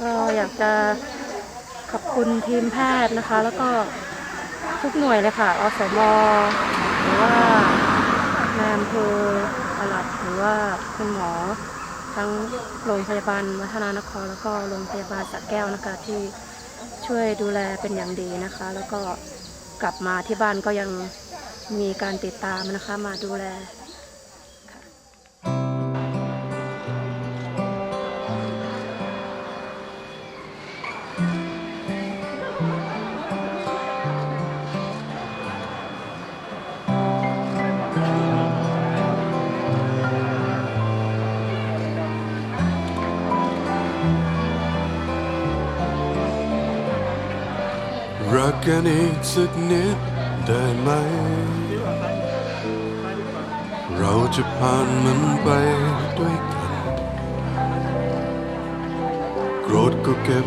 ก็อยากจะขอบคุณทีมแพทย์นะคะ แล้วก็ทุกหน่วยเลยค่ะอสมหรือว่านายอำเภอปลัดหรือว่าคุณหมอ ทั้งโรงพยาบาลวัฒนานคร แล้วก็โรงพยาบาลสระแก้วนะคะที่ช่วยดูแลเป็นอย่างดีนะคะ แล้วก็กลับมาที่บ้านก็ยังมีการติดตามนะคะมาดูแล รักกันอีกสักนิดได้ไหม เราจะผ่านมันไปด้วยกัน โกรธก็เก็บ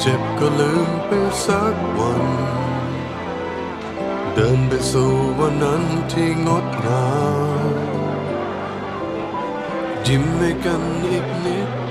เจ็บก็ลืมไปสักวัน เดินไปสู่วันนั้นที่งดงามยิ้มให้กันอีกนิด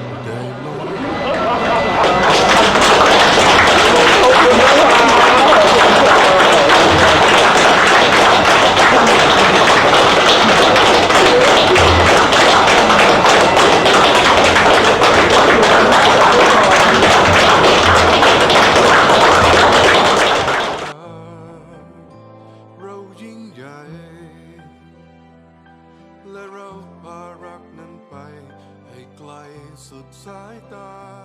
และเราพารักนั้นไปให้ไกลสุดสายตา